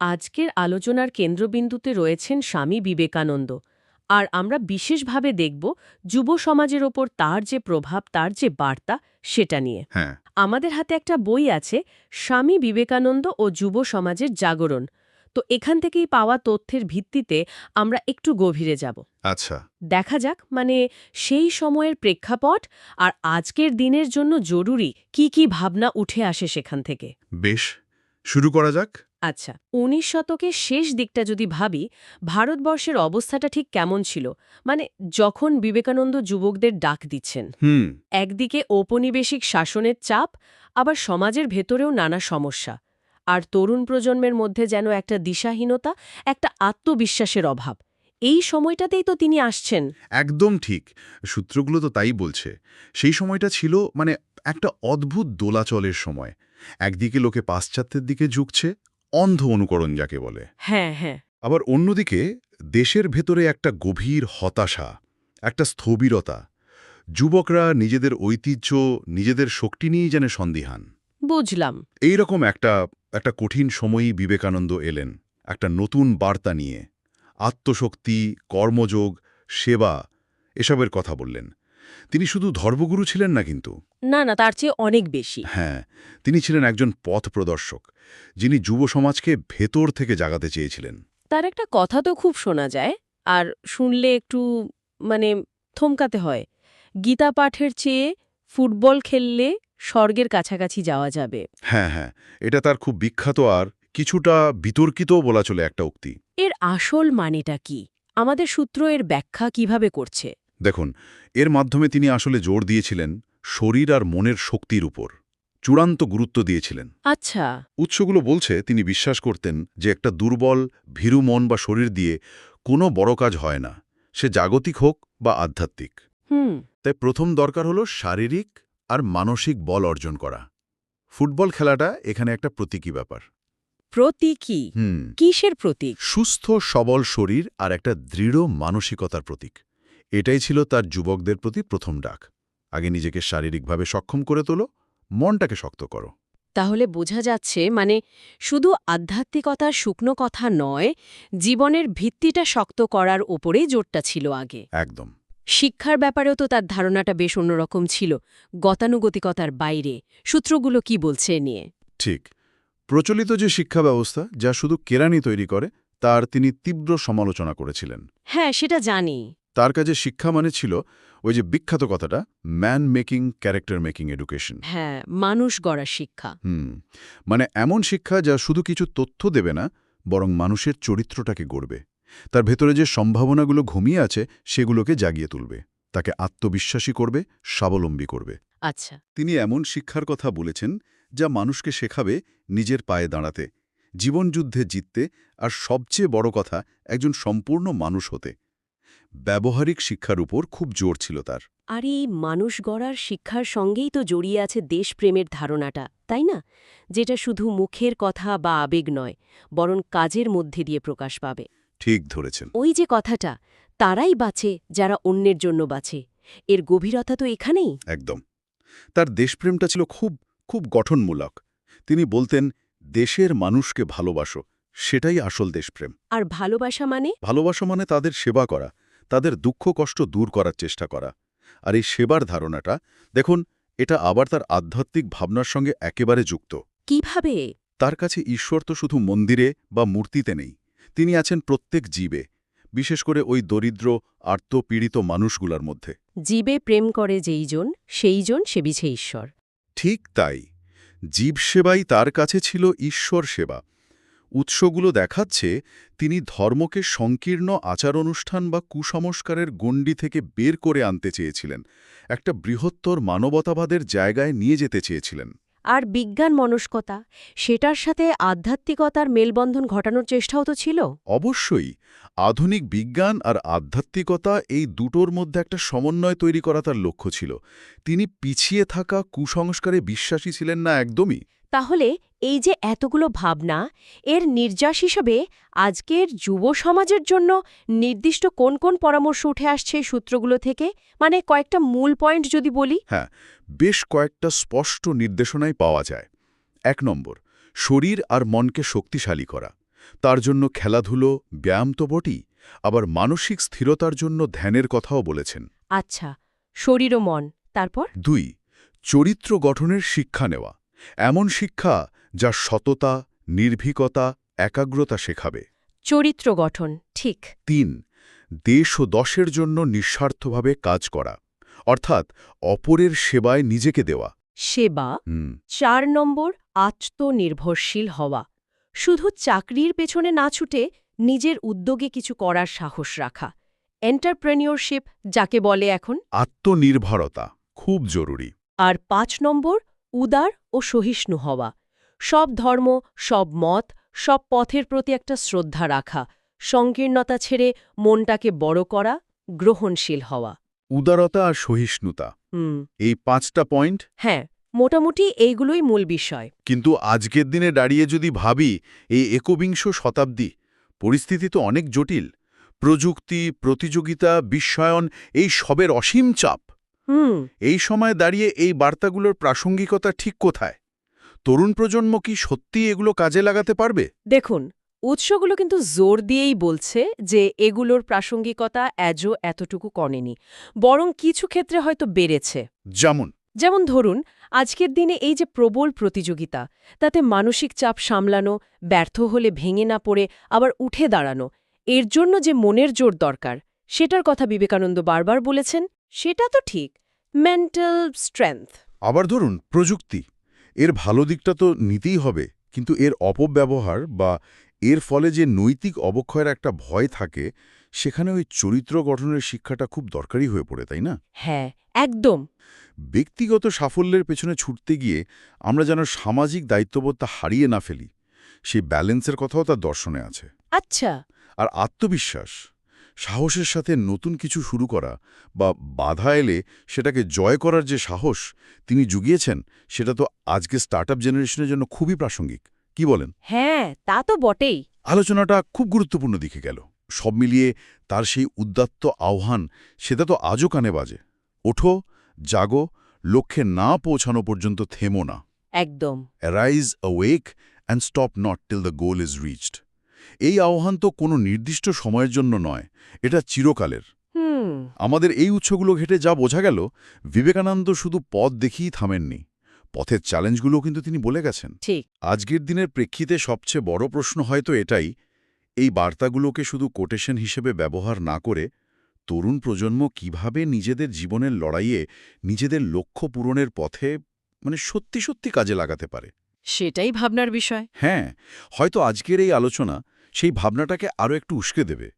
আজকের আলোচনার কেন্দ্রবিন্দুতে রয়েছেন স্বামী বিবেকানন্দ। আর আমরা বিশেষভাবে দেখব যুব সমাজের ওপর তার যে প্রভাব তার যে বার্তা সেটা নিয়ে। হ্যাঁ। আমাদের হাতে একটা বই আছে স্বামী বিবেকানন্দ ও যুব সমাজের জাগরণ। তো এখান থেকেই পাওয়া তথ্যের ভিত্তিতে আমরা একটু গভীরে যাব। আচ্ছা। দেখা যাক মানে সেই সময়ের প্রেক্ষাপট আর আজকের দিনের জন্য জরুরি কি কি ভাবনা উঠে আসে সেখান থেকে। বেশ শুরু করা যাক। আচ্ছা উনিশ শতকের শেষ দিকটা যদি ভাবি ভারতবর্ষের অবস্থাটা ঠিক কেমন ছিল? মানে যখন বিবেকানন্দ যুবকদের ডাক দিচ্ছেন। হুম। একদিকে ঔপনিবেশিক শাসনের চাপ আবার সমাজের ভেতরেও নানা সমস্যা। আর তরুণ প্রজন্মের মধ্যে যেন একটা দিশাহীনতা একটা আত্মবিশ্বাসের অভাব। এই সময়টাতেই তো তিনি আসছেন। একদম ঠিক। সূত্রগুলো তো তাই বলছে। সেই সময়টা ছিল মানে একটা অদ্ভুত দোলাচলের সময়। একদিকে লোকে পাশ্চাত্যের দিকে ঝুঁকছে অন্ধ অনুকরণ যাকে বলে। হ্যাঁ হ্যাঁ। আবার অন্যদিকে দেশের ভেতরে একটা গভীর হতাশা একটা স্থবিরতা। যুবকরা নিজেদের ঐতিহ্য নিজেদের শক্তি নিয়েই যেন সন্দিহান। বুঝলাম। এই রকম একটা একটা কঠিন সময়ই বিবেকানন্দ এলেন একটা নতুন বার্তা নিয়ে। আত্মশক্তি কর্মযোগ সেবা এসবের কথা বললেন। তিনি শুধু ধর্মগুরু ছিলেন না কিন্তু। না না তার চেয়ে অনেক বেশি। হ্যাঁ তিনি ছিলেন একজন পথ প্রদর্শক যিনি যুব সমাজকে ভেতর থেকে জাগাতে চেয়েছিলেন। তার একটা কথা তো খুব শোনা যায় আর শুনলে একটু মানে থমকাতে হয়। গীতা পাঠের চেয়ে ফুটবল খেললে স্বর্গের কাছাকাছি যাওয়া যাবে। হ্যাঁ হ্যাঁ এটা তার খুব বিখ্যাত আর কিছুটা বিতর্কিতও বলা চলে একটা উক্তি। এর আসল মানেটা কি? আমাদের সূত্র এর ব্যাখ্যা কীভাবে করছে? দেখুন এর মাধ্যমে তিনি আসলে জোর দিয়েছিলেন শরীর আর মনের শক্তির উপর। চূড়ান্ত গুরুত্ব দিয়েছিলেন। আচ্ছা। উৎসগুলো বলছে তিনি বিশ্বাস করতেন যে একটা দুর্বল ভীরু মন বা শরীর দিয়ে কোনো বড় কাজ হয় না। সে জাগতিক হোক বা আধ্যাত্মিক। হুম। তাই প্রথম দরকার হলো শারীরিক আর মানসিক বল অর্জন করা। ফুটবল খেলাটা এখানে একটা প্রতীকী ব্যাপার। প্রতীকী? হুম। কিসের প্রতীক? সুস্থ সবল শরীর আর একটা দৃঢ় মানসিকতার প্রতীক। এটাই ছিল তার যুবকদের প্রতি প্রথম ডাক। আগে নিজেকে শারীরিকভাবে সক্ষম করে তোলো মনটাকে শক্ত করো। তাহলে বোঝা যাচ্ছে মানে শুধু আধ্যাত্মিকতার শুকনো কথা নয় জীবনের ভিত্তিটা শক্ত করার ওপরেই জোরটা ছিল আগে। একদম। শিক্ষার ব্যাপারেও তো তার ধারণাটা বেশ অন্যরকম ছিল গতানুগতিকতার বাইরে। সূত্রগুলো কি বলছে এ নিয়ে? ঠিক। প্রচলিত যে শিক্ষা ব্যবস্থা যা শুধু কেরানি তৈরি করে তার তিনি তীব্র সমালোচনা করেছিলেন। হ্যাঁ সেটা জানি। তার কাছে শিক্ষা মানে ছিল ওই যে বিখ্যাত কথাটা man making character making education হ্যাঁ মানুষ গড়া শিক্ষা। হুম মানে এমন শিক্ষা যা শুধু কিছু তথ্য দেবে না বরং মানুষের চরিত্রটাকে গড়বে। তার ভেতরে যে সম্ভাবনাগুলো ঘুমিয়ে আছে সেগুলোকে জাগিয়ে তুলবে। তাকে আত্মবিশ্বাসী করবে স্বাবলম্বী করবে। আচ্ছা। তিনি এমন শিক্ষার কথা বলেছেন যা মানুষকে শেখাবে নিজের পায়ে দাঁড়াতে জীবনযুদ্ধে জিততে আর সবচেয়ে বড় কথা একজন সম্পূর্ণ মানুষ হতে। ব্যবহারিক শিক্ষার উপর খুব জোর ছিল তার। আর এই মানুষ গড়ার শিক্ষার সঙ্গেই তো জড়িয়ে আছে দেশপ্রেমের ধারণাটা তাই না? যেটা শুধু মুখের কথা বা আবেগ নয় বরং কাজের মধ্যে দিয়ে প্রকাশ পাবে। ঠিক ধরেছেন। ওই যে কথাটা তারাই বাঁচে যারা অন্যের জন্য বাঁচে। এর গভীরতা তো এখানেই। একদম। তার দেশপ্রেমটা ছিল খুব খুব গঠনমূলক। তিনি বলতেন দেশের মানুষকে ভালোবাসো সেটাই আসল দেশপ্রেম। আর ভালোবাসা মানে? ভালোবাসা মানে তাদের সেবা করা তাদের দুঃখ কষ্ট দূর করার চেষ্টা করা। আর এই সেবার ধারণাটা দেখুন এটা আবার তার আধ্যাত্মিক ভাবনার সঙ্গে একেবারে যুক্ত। কীভাবে? তার কাছে ঈশ্বর তো শুধু মন্দিরে বা মূর্তিতে নেই তিনি আছেন প্রত্যেক জীবে বিশেষ করে ওই দরিদ্র আর্তপীড়িত মানুষগুলার মধ্যে। জীবে প্রেম করে যেইজন সেইজন সেবিছে ঈশ্বর। ঠিক তাই জীব সেবাই তার কাছে ছিল ঈশ্বর সেবা। উৎসগুলো দেখাচ্ছে তিনি ধর্মকে সংকীর্ণ আচার অনুষ্ঠান বা কুসংস্কারের গণ্ডি থেকে বের করে আনতে চেয়েছিলেন একটা বৃহত্তর মানবতাবাদের জায়গায় নিয়ে যেতে চেয়েছিলেন। আর বিজ্ঞান মনস্কতা সেটার সাথে আধ্যাত্মিকতার মেলবন্ধন ঘটানোর চেষ্টাও তো ছিল? অবশ্যই আধুনিক বিজ্ঞান আর আধ্যাত্মিকতা এই দুটোর মধ্যে একটা সমন্বয় তৈরি করা তার লক্ষ্য ছিল। তিনি পিছিয়ে থাকা কুসংস্কারে বিশ্বাসী ছিলেন না একদমই। তাহলে এই যে এতগুলো ভাবনা এর নির্যাস হিসেবে আজকের যুব সমাজের জন্য নির্দিষ্ট কোন কোন পরামর্শ উঠে আসছে এই সূত্রগুলো থেকে? মানে কয়েকটা মূল পয়েন্ট যদি বলি। হ্যাঁ বেশ কয়েকটা স্পষ্ট নির্দেশনাই পাওয়া যায়। এক নম্বর শরীর আর মনকে শক্তিশালী করা। তার জন্য খেলাধুলো ব্যায়াম তো বটি আবার মানসিক স্থিরতার জন্য ধ্যানের কথাও বলেছেন। আচ্ছা শরীর ও মন তারপর? দুই চরিত্র গঠনের শিক্ষা নেওয়া। এমন শিক্ষা যা সততা নির্ভীকতা একাগ্রতা শেখাবে। চরিত্র গঠন ঠিক। তিন দেশ ও দশের জন্য নিঃস্বার্থভাবে কাজ করা অর্থাৎ অপরের সেবায় নিজেকে দেওয়া। সেবা চার নম্বর আত্মনির্ভরশীল হওয়া। শুধু চাকরির পেছনে না ছুটে নিজের উদ্যোগে কিছু করার সাহস রাখা। এন্টারপ্রেনিয়রশিপ যাকে বলে এখন। আত্মনির্ভরতা খুব জরুরি। আর পাঁচ নম্বর উদার ও সহিষ্ণু হওয়া। সব ধর্ম সব মত সব পথের প্রতি একটা শ্রদ্ধা রাখা সংকীর্ণতা ছেড়ে মনটাকে বড় করা গ্রহণশীল হওয়া। উদারতা আর সহিষ্ণুতা এই পাঁচটা পয়েন্ট? হ্যাঁ মোটামুটি এইগুলোই মূল বিষয়। কিন্তু আজকের দিনে দাঁড়িয়ে যদি ভাবি এই একবিংশ শতাব্দী পরিস্থিতি তো অনেক জটিল। প্রযুক্তি প্রতিযোগিতা বিশ্বায়ন এই সবের অসীম চাপ। হুম। এই সময় দাঁড়িয়ে এই বার্তাগুলোর প্রাসঙ্গিকতা ঠিক কোথায়? তরুণ প্রজন্ম কি সত্যি এগুলো কাজে লাগাতে পারবে? দেখুন উৎসগুলো কিন্তু জোর দিয়েই বলছে যে এগুলোর প্রাসঙ্গিকতা অ্যাজও এতটুকু কমেনি বরং কিছু ক্ষেত্রে হয়তো বেড়েছে। যেমন? যেমন ধরুন আজকের দিনে এই যে প্রবল প্রতিযোগিতা তাতে মানসিক চাপ সামলানো ব্যর্থ হলে ভেঙে না পড়ে আবার উঠে দাঁড়ানো এর জন্য যে মনের জোর দরকার সেটার কথা বিবেকানন্দ বারবার বলেছেন সেটা তো ঠিক। মেন্টাল স্ট্রেংথ আবার ধরুন প্রযুক্তি। এর ভালো দিকটা তো নিতেই হবে কিন্তু এর অপব্যবহার বা এর ফলে যে নৈতিক অবক্ষয়ের একটা ভয় থাকে সেখানে ওই চরিত্র গঠনের শিক্ষাটা খুব দরকারি হয়ে পড়ে তাই না? হ্যাঁ একদম। ব্যক্তিগত সাফল্যের পেছনে ছুটতে গিয়ে আমরা যেন সামাজিক দায়িত্ববোধটা হারিয়ে না ফেলি সেই ব্যালেন্সের কথাও তার দর্শনে আছে। আচ্ছা। আর আত্মবিশ্বাস সাহসের সাথে নতুন কিছু শুরু করা বা বাধা এলে সেটাকে জয় করার যে সাহস তিনি জুগিয়েছেন সেটা তো আজকে স্টার্ট জেনারেশনের জন্য খুবই প্রাসঙ্গিক। কি বলেন? হ্যাঁ তা তো বটেই। আলোচনাটা খুব গুরুত্বপূর্ণ দিকে গেল। সব মিলিয়ে তার সেই উদ্দাত্ত আহ্বান সেটা তো আজও কানে বাজে। ওঠো জাগো লক্ষ্যে না পৌঁছানো পর্যন্ত থেমো না। একদম। Arise awake and stop not till the goal is reached এই আহ্বান তো কোনো নির্দিষ্ট সময়ের জন্য নয় এটা চিরকালের। আমাদের এই উৎসগুলো ঘেটে যা বোঝা গেল বিবেকানন্দ শুধু পথ দেখিয়েই থামেননি পথের চ্যালেঞ্জগুলো কিন্তু তিনি বলে গেছেন। ঠিক। আজকের দিনের প্রেক্ষিতে সবচেয়ে বড় প্রশ্ন হয়তো এটাই এই বার্তাগুলোকে শুধু কোটেশন হিসেবে ব্যবহার না করে তরুণ প্রজন্ম কীভাবে নিজেদের জীবনের লড়াইয়ে নিজেদের লক্ষ্য পূরণের পথে মানে সত্যি সত্যি কাজে লাগাতে পারে? সেটাই ভাবনার বিষয়। হ্যাঁ হয়তো আজকের এই আলোচনা সেই ভাবনাটাকে আরও একটু উস্কে দেবে।